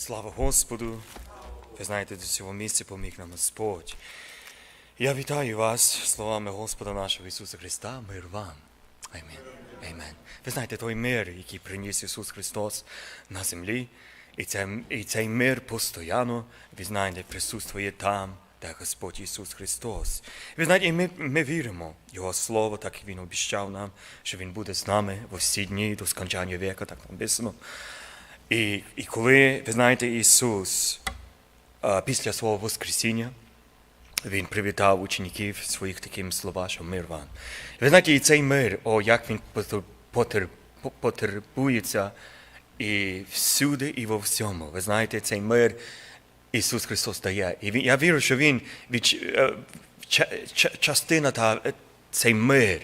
Слава Господу! Ви знаєте, до цього місця поміг нам Господь. Я вітаю вас словами Господа нашого Ісуса Христа, мир вам. Амін. Амін. Ви знаєте, той мир, який приніс Ісус Христос на землі, і, це, і цей мир постійно, ви знаєте, присутствує там, де Господь Ісус Христос. Ви знаєте, і ми, ми віримо Його Слово, так як Він обіцяв нам, що Він буде з нами в всі дні до скончання віка, так написано. І, і коли, ви знаєте, Ісус після свого Воскресіння, Він привітав учнів своїх такими слова, що мир вам. Ви знаєте, і цей мир, о, як він потребується і всюди, і во всьому. Ви знаєте, цей мир Ісус Христос дає. І він, я вірю, що Він е, ча- ча- частина та е, цей мир.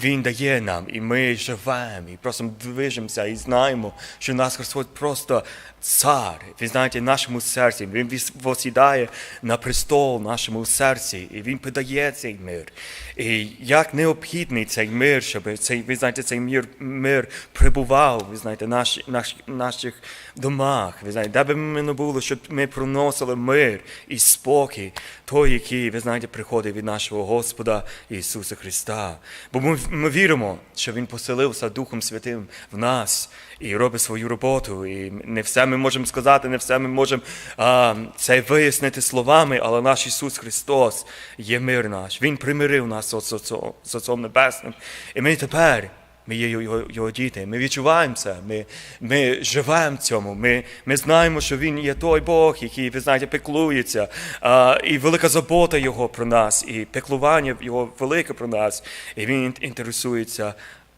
Він дає нам, і ми живемо, і просто движемося, і знаємо, що наш Господь просто цар. Ви знаєте, в нашому серці. Він восідає на престол в нашому серці, і Він подає цей мир. І як необхідний цей мир, щоб цей, ви знаєте, цей мир, мир прибував, ви знаєте, в наші, наш, наших домах. Ви знаєте, де би ми не було, щоб ми проносили мир і спокій, той, який, ви знаєте, приходить від нашого Господа Ісуса Христа. Бо ми, ми віримо, що Він поселився Духом Святим в нас і робить свою роботу. І не все ми можемо сказати, не все ми можемо а, це вияснити словами, але наш Ісус Христос є мир наш. Він примирив нас з Отцом, Небесним. І ми тепер. Ми є його, його діти, ми відчуваємо це, ми, ми живемо в цьому, ми, ми знаємо, що Він є той Бог, який, ви знаєте, пеклується, а, і велика забота Його про нас, і пеклування Його велике про нас, і Він інтересується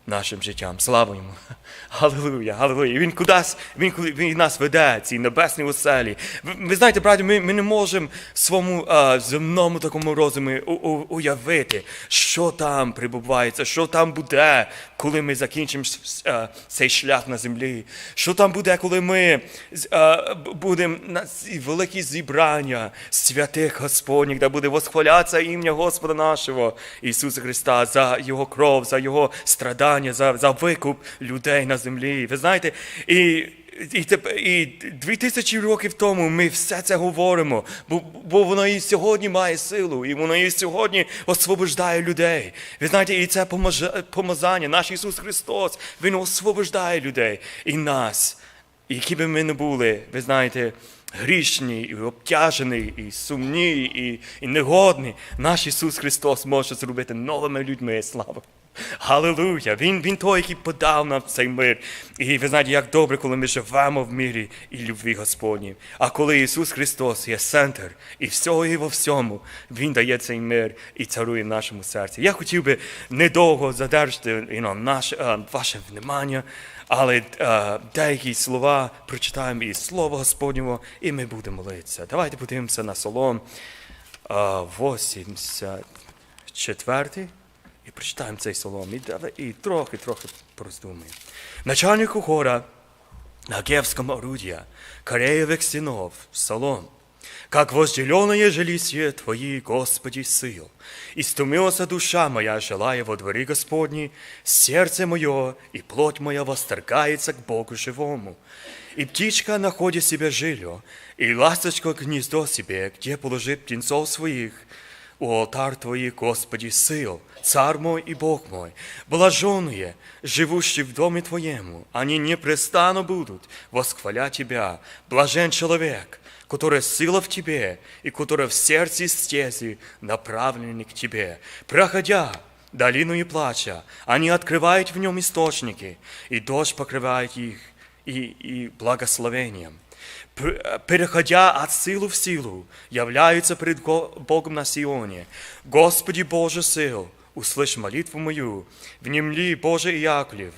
нашим життям. Слава йому! Галилуя, галилуя. Він кудись, він, він нас веде, ці небесні оселі. Ви, ви знаєте, браті, ми, ми не можемо в своєму а, земному такому розумі у, у, уявити, що там прибувається, що там буде, коли ми закінчимо а, цей шлях на землі. Що там буде, коли ми а, будемо на ці великі зібрання святих Господніх, де буде восхвалятися ім'я Господа нашого Ісуса Христа за Його кров, за Його страдання, за, за викуп людей на землі. Ви знаєте, і. І, і дві тисячі років тому ми все це говоримо, бо, бо воно і сьогодні має силу, і воно і сьогодні освобождає людей. Ви знаєте, і це помазання, наш Ісус Христос, Він освобождає людей і нас. Які би ми не були, ви знаєте, грішні, і обтяжені, і сумні, і, і негодні, наш Ісус Христос може зробити новими людьми. Слава! Галилуя! Він, він той, який подав нам цей мир. І ви знаєте, як добре, коли ми живемо в мирі і любві Господній. А коли Ісус Христос є центр і всього і во всьому, Він дає цей мир і царує в нашому серці. Я хотів би недовго задержати you know, наше, ваше внимання, але е, деякі слова прочитаємо із Слова Господнього, і ми будемо молитися. Давайте подивимося на Солом е, 84 і прочитаємо цей солом, і, давай- і трохи-трохи пороздумаємо. Начальнику хора на Гевском орудия, Кореевых стенов, Солом, как возделенное жилище Твои, Господи, сил. Истумилась душа моя, желая во дворе Господни, сердце мое и плоть моя восторгается к Богу живому. И птичка находит себе жилье, и ласточка гнездо себе, где положит птенцов своих, у алтарь Твоих, Господи, сил, Царь мой и Бог мой, блаженные, живущие в доме Твоему, они непрестанно будут восхвалять Тебя. Блажен человек, который сила в Тебе, и который в сердце стези направлены к Тебе. Проходя долину и плача, они открывают в нем источники, и дождь покрывает их и, и благословением. Переходя от силы в силу, являются пред Богом на Сионе. Господи Боже сил, услышь молитву мою, внемли, Боже Иаклев.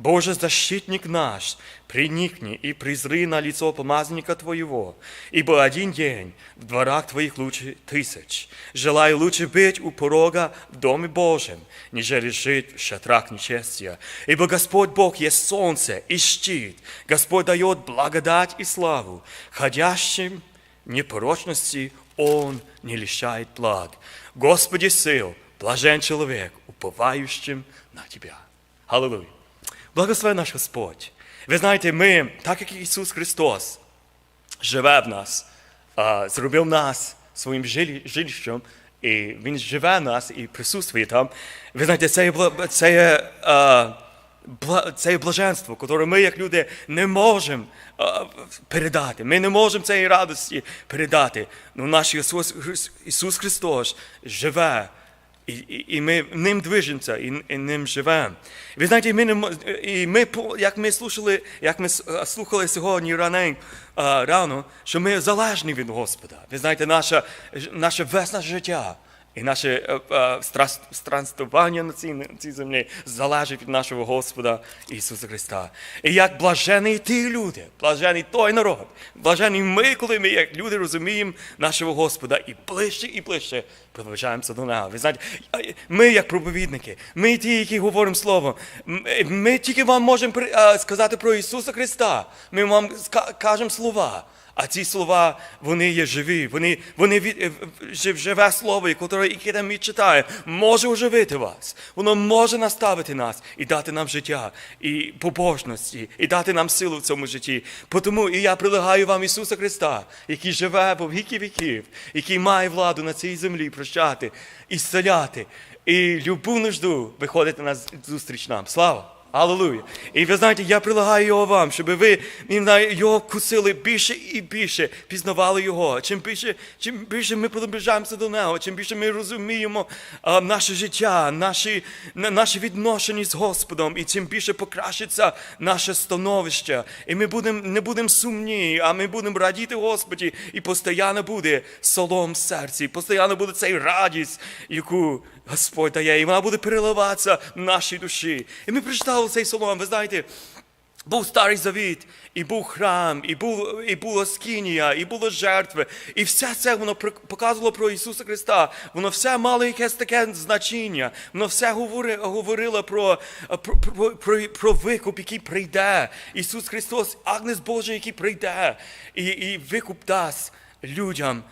Боже, защитник наш, приникни и призри на лицо помазника Твоего, ибо один день в дворах Твоих лучше тысяч. Желаю лучше быть у порога в Доме Божьем, нежели жить в шатрах нечестия. Ибо Господь Бог есть солнце и щит. Господь дает благодать и славу. Ходящим непорочности Он не лишает благ. Господи сил, блажен человек, уповающим на Тебя. Аллилуйя. Благослови наш Господь. Ви знаєте, ми, так як Ісус Христос, живе в нас, зробив нас своїм жилищем, і Він живе в нас і присутствує там. Ви знаєте, це є, це є, це є блаженство, яке ми, як люди, не можемо передати. Ми не можемо цієї радості передати. Ну, наш Ісус, Хрис- Ісус Христос живе. І, і, і ми ним движемося, і, і ним живемо. Ви знаєте, ми не, мо- і ми, як ми слухали, як ми е, слухали сьогодні ранень, рано, що ми залежні від Господа. Ви знаєте, наше, наше весь життя і наше е, е, странствування на цій, на цій землі залежить від нашого Господа Ісуса Христа. І як блажений ті люди, блажений той народ, блажений ми, коли ми, як люди, розуміємо нашого Господа і ближче і ближче приближаємося до Нього. Ви знаєте, ми, як проповідники, ми ті, які говоримо Слово, м- ми тільки вам можемо сказати про Ісуса Христа. Ми вам кажемо слова. А ці слова, вони є живі, вони, вони е, живе слово, яке, ми читаємо, може оживити вас. Воно може наставити нас і дати нам життя, і побожності, і дати нам силу в цьому житті. Тому і я прилягаю вам Ісуса Христа, який живе во віки віків, який має владу на цій землі прощати, і зціляти, і любу нужду виходити на зустріч нам. Слава! Аллилуйя. І ви знаєте, я прилагаю його вам, щоб ви його кусили більше і більше, пізнавали його. Чим більше, чим більше ми приближаємося до нього, чим більше ми розуміємо а, наше життя, наші, на- наші відношення з Господом, і чим більше покращиться наше становище. І ми будем, не будемо сумні, а ми будемо радіти Господі, і постійно буде солом в серці, постійно буде цей радість, яку Господь дає, і вона буде переливатися в нашій душі. І ми прочитали цей солом, ви знаєте, був старий завіт, і був храм, і, був, і була скинія, і були жертви. І все це воно показувало про Ісуса Христа. Воно все мало якесь таке значення. Воно все говорило про, про, про, про, про викуп, який прийде. Ісус Христос, Агнець Божий, який прийде, і, і викуп дасть людям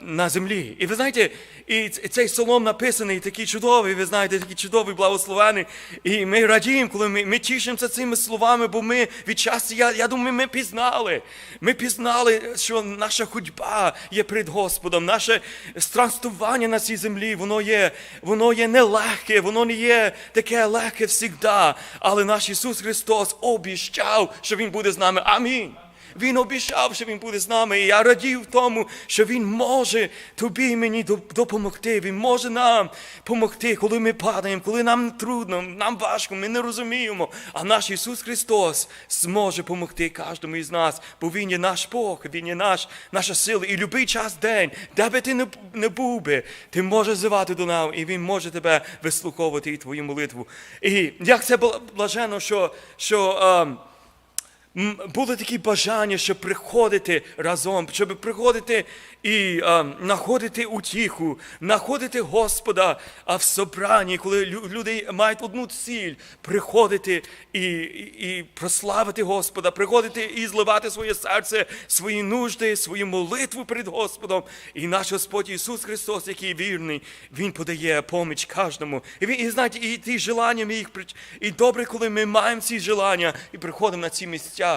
на землі. І ви знаєте, і цей солом написаний, такий чудовий, ви знаєте, такий чудовий, благословений. І ми радіємо, коли ми, ми тішимося цими словами, бо ми від часу, я, я думаю, ми пізнали. Ми пізнали, що наша ходьба є перед Господом, наше странствування на цій землі, воно є, воно є нелегке, воно не є таке легке завжди. Але наш Ісус Христос обіщав, що Він буде з нами. Амінь. Він обіцяв, що він буде з нами. І я радів тому, що він може тобі і мені допомогти. Він може нам допомогти, коли ми падаємо, коли нам трудно, нам важко, ми не розуміємо. А наш Ісус Христос зможе допомогти кожному із нас, бо Він є наш Бог, Він є наш, наша сила. І будь-який час день, де би ти не, був би, ти можеш звати до нас, і Він може тебе вислуховувати і твою молитву. І як це бла- блажено, що. що ем, були такі бажання, щоб приходити разом, щоб приходити і знаходити утіху, знаходити Господа а в собранні, коли люди мають одну ціль приходити і, і, і прославити Господа, приходити і зливати своє серце, свої нужди, свою молитву перед Господом. І наш Господь Ісус Христос, який вірний, Він подає поміч кожному. І він, і знаєте, і ті желання ми їх і добре, коли ми маємо ці желання і приходимо на ці місця.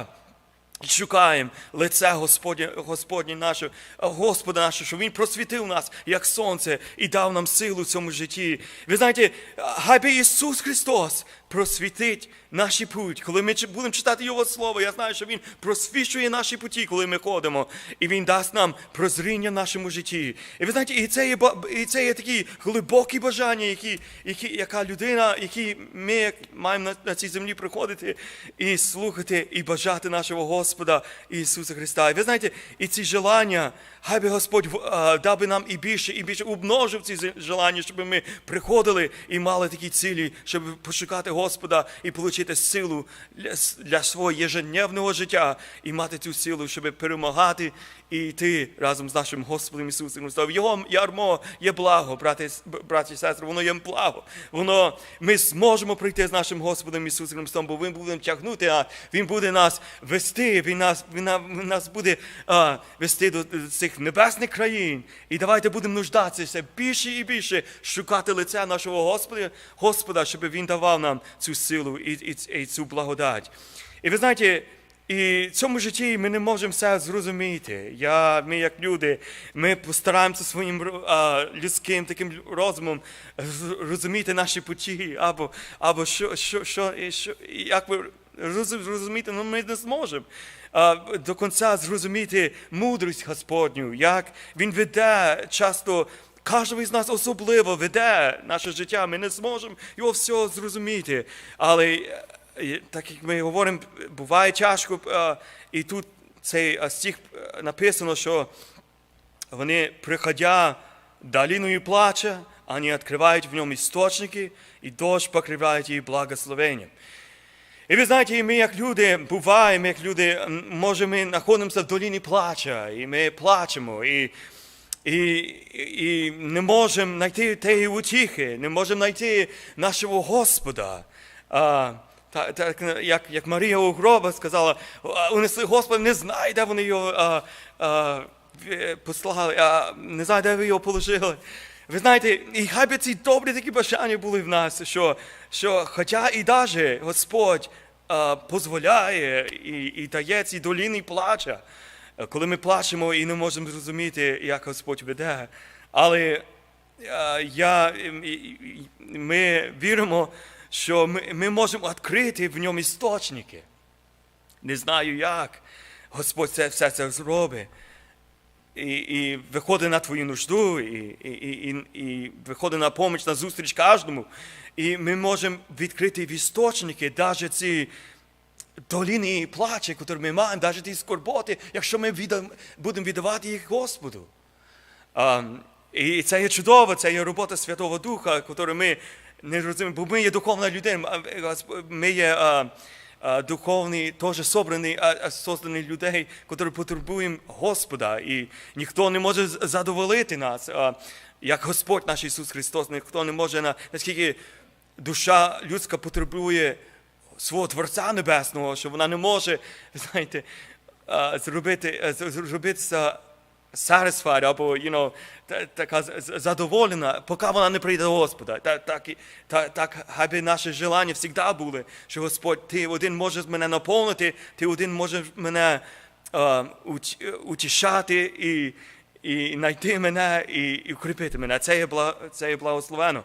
І Шукаємо лице Господнє, Господнє наше, Господа нашого, щоб Він просвітив нас, як сонце, і дав нам силу в цьому житті. Ви знаєте, хай би Ісус Христос просвітить наші путь. Коли ми будемо читати Його Слово, я знаю, що Він просвічує наші путі, коли ми ходимо, і Він дасть нам прозріння в нашому житті. І ви знаєте, і це є, і це є такі глибокі бажання, які, які, яка людина, які ми маємо на, на цій землі приходити і слухати, і бажати нашого Господа Ісуса Христа. І ви знаєте, і ці желання, хай би Господь а, дав би нам і більше, і більше умножив ці желання, щоб ми приходили і мали такі цілі, щоб пошукати Господа і отримати силу для, для свого єжедневного життя і мати цю силу, щоб перемагати і йти разом з нашим Господом Ісусом Христом. Його ярмо є благо, брати, браті і сестри, воно є благо. Воно, ми зможемо прийти з нашим Господом Ісусом Христом, бо Він буде тягнути, а Він буде нас вести, Він нас, він на- він нас буде а, вести до цих небесних країн. І давайте будемо нуждатися більше і більше шукати лиця нашого Господа, Господа, щоб Він давав нам цю силу і, і, і цю благодать. І ви знаєте, і в цьому житті ми не можемо все зрозуміти. Я, ми, як люди, ми постараємося своїм а, людським таким розумом розуміти наші путі, або, або що, що, що, що, як ви роз- зрозуміти, ну ми не зможемо а, до кінця зрозуміти мудрість Господню, як Він веде часто. Кожен із нас особливо веде наше життя. Ми не зможемо його все зрозуміти. Але е, так як ми говоримо, буває тяжко, е, і тут цей е, стих написано, що вони, приходя долиною плача, вони відкривають в ньому істочники, і дощ покриває їх благословенням. І ви знаєте, і ми як люди буваємо, як люди, може ми знаходимося в долині плача, і ми плачемо, і, і, і не можемо знайти тієї утіхи, не можемо знайти нашого Господа. А, так, так, як, як Марія у гроба сказала, унесли Господа, не знаю, де вони його а, а, послали, а, не знаю, де ви його положили. Ви знаєте, і хай би ці добрі такі бажання були в нас, що, що хоча і даже Господь а, дозволяє і, і дає ці доліни плача, коли ми плачемо і не можемо зрозуміти, як Господь веде. Але е, я, ем, ми віримо, що ми, ми можемо відкрити в ньому істочники. Не знаю як. Господь це все це зробить і, і виходить на твою нужду, і, і, і, і, виходить на поміч на зустріч кожному. І ми можемо відкрити істочники навіть ці доліни плачі, які ми маємо, навіть ті скорботи, якщо ми будемо віддавати їх Господу. А, і це є чудово, це є робота Святого Духа, яку ми не розуміємо, бо ми є духовна людина, ми є а, а, духовні, теж собрані, создані людей, які потребуємо Господа, і ніхто не може задоволити нас, а, як Господь наш Ісус Христос, ніхто не може, наскільки душа людська потребує свого Творця Небесного, що вона не може, знаєте, а, зробити, зробитися satisfied або you know, така задоволена, поки вона не прийде до Господа. Так, так, так, так хай би наші желання завжди були, що Господь, ти один можеш мене наповнити, ти один можеш мене а, уч- утішати і, і знайти мене і, і укріпити мене. Це є, бла, це є благословено.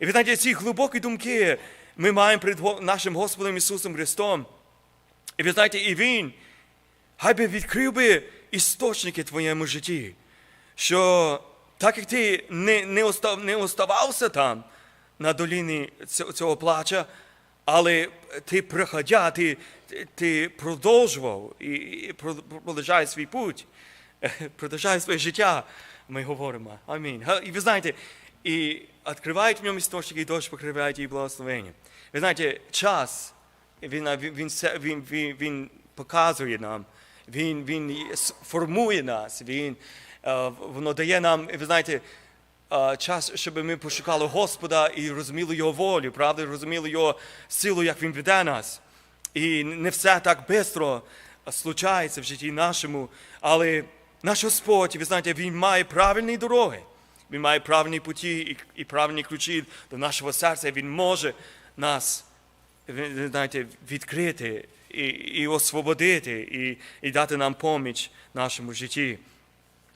І ви знаєте, ці глибокі думки ми маємо перед нашим Господом Ісусом Христом. І ви знаєте, і Він, хай би відкрив би істочники твоєму житті, що так як ти не, не, остав, не оставався там на доліні цього, цього плача, але ти приходя, ти, ти, продовжував і, і про- продовжує свій путь, продовжує своє життя, ми говоримо. Амінь. І ви знаєте, і відкривають в ньому істочники, і дощ покриває її благословення. Ви знаєте, час, він, він, він, він, він, показує нам, він, він формує нас, він, воно дає нам, ви знаєте, час, щоб ми пошукали Господа і розуміли Його волю, правда, розуміли Його силу, як Він веде нас. І не все так швидко случається в житті нашому, але наш Господь, ви знаєте, Він має правильні дороги. Він має правильні путі і, правильні ключі до нашого серця. Він може нас знаєте, відкрити і, і освободити, і, і дати нам поміч нашому житті.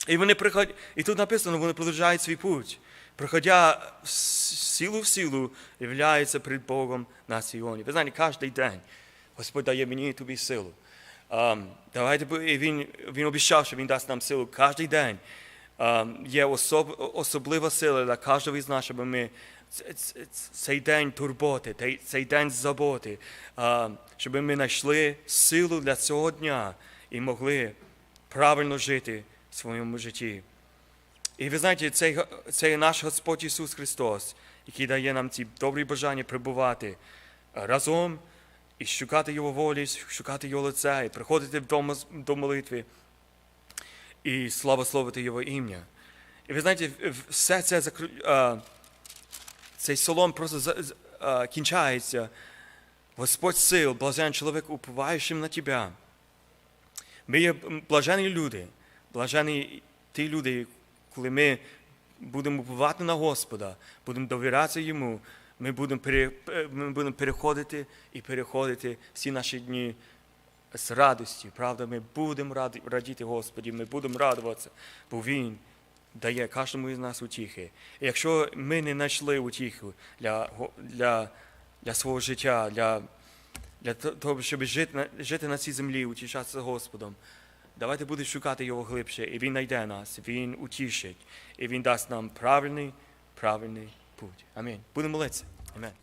І вони приходять, і тут написано, вони продовжують свій путь. Приходя з силу в силу, являються перед Богом на Сіоні. Ви знаєте, кожен день Господь дає мені і тобі силу. Um, давайте, він, він обіцяв, що Він дасть нам силу кожен день. Є особ, особлива сила для кожного із нас, щоб ми цей день турботи, цей- день заботи, щоб ми знайшли силу для цього дня і могли правильно жити в своєму житті. І ви знаєте, цей, наш Господь Ісус Христос, який дає нам ці добрі бажання прибувати разом і шукати Його волі, шукати Його лиця, і приходити до молитви і славословити Його ім'я. І ви знаєте, все це цей солом просто кінчається. Господь сил, блажен чоловік, уповаючим на Тебе. Ми є блажені люди, блажені ті люди, коли ми будемо уповати на Господа, будемо довірятися Йому, ми будемо переходити і переходити всі наші дні з радістю, правда, ми будемо раді, радіти Господі, ми будемо радуватися, бо Він дає кожному із нас утіхи. І якщо ми не знайшли утіху для, для, для свого життя, для, для того, щоб жити жити на цій землі, утішатися Господом, давайте будемо шукати Його глибше, і Він знайде нас, Він утішить, і Він дасть нам правильний, правильний путь. Амінь. Будемо молитися. Амінь.